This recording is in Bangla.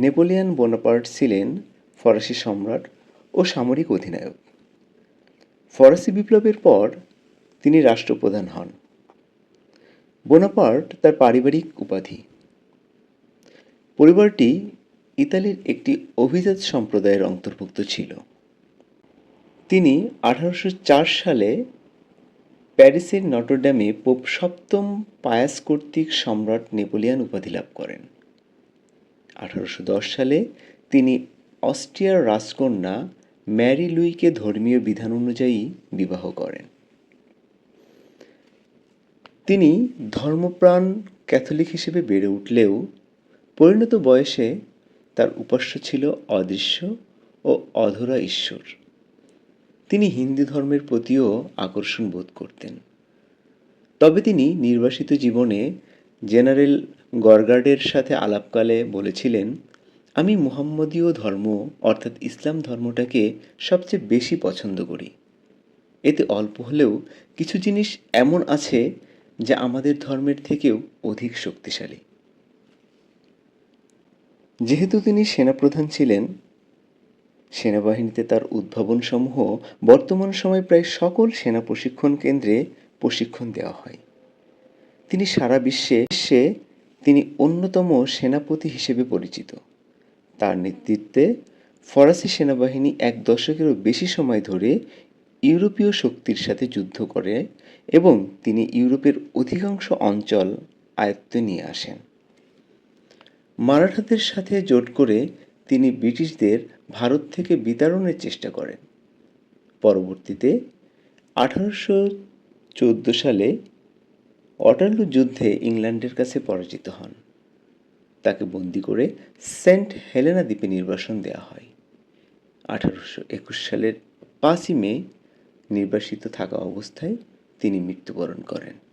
নেপোলিয়ান বোনাপার্ট ছিলেন ফরাসি সম্রাট ও সামরিক অধিনায়ক। ফরাসি বিপ্লবের পর তিনি রাষ্ট্রপ্রধান হন। বোনাপার্ট তার পারিবারিক উপাধি। পরিবারটি ইতালির একটি অভিজাত সম্প্রদায়ের অন্তর্ভুক্ত ছিল। তিনি আঠারোশো চার সালে প্যারিসের নটরডামে পোপ সপ্তম পায়াস কর্তৃক সম্রাট নেপোলিয়ান উপাধি লাভ করেন। আঠারোশো দশ সালে তিনি অস্ট্রিয়ার রাজকন্যা ম্যারি লুইকে ধর্মীয় বিধান অনুযায়ী বিবাহ করেন। তিনি ধর্মপ্রাণ ক্যাথলিক হিসেবে বেড়ে উঠলেও পরিণত বয়সে তার উপাস্য ছিল অদৃশ্য ও অধরা ঈশ্বর। তিনি হিন্দু ধর্মের প্রতিও আকর্ষণ বোধ করতেন। তবে তিনি নির্বাসিত জীবনে জেনারেল গরগার্ডের সাথে আলাপকালে বলেছিলেন, আমি মুহাম্মদীয় ধর্ম, অর্থাৎ ইসলাম ধর্মটাকে সবচেয়ে বেশি পছন্দ করি। এতে অল্প হলেও কিছু জিনিস এমন আছে যা আমাদের ধর্মের থেকেও অধিক শক্তিশালী। যেহেতু তিনি সেনাপ্রধান ছিলেন, সেনাবাহিনীতে তার উদ্ভাবনসমূহ বর্তমান সময়ে প্রায় সকল সেনা প্রশিক্ষণ কেন্দ্রে প্রশিক্ষণ দেওয়া হয়। তিনি সারা বিশ্বে তিনি অন্যতম সেনাপতি হিসেবে পরিচিত। তার নেতৃত্বে ফরাসি সেনাবাহিনী এক দশকেরও বেশি সময় ধরে ইউরোপীয় শক্তির সাথে যুদ্ধ করে এবং তিনি ইউরোপের অধিকাংশ অঞ্চল আয়ত্তে নিয়ে আসেন। মারাঠাদের সাথে জোট করে তিনি ব্রিটিশদের ভারত থেকে বিতাড়নের চেষ্টা করেন। পরবর্তীতে আঠারোশো চোদ্দ সালে অটার্লো যুদ্ধে ইংল্যান্ডের কাছে পরাজিত হন। তাকে বন্দি করে সেন্ট হেলেনা দ্বীপে নির্বাসন দেওয়া হয়। আঠারোশো একুশ সালের পাঁচই মে নির্বাসিত থাকা অবস্থায় তিনি মৃত্যুবরণ করেন।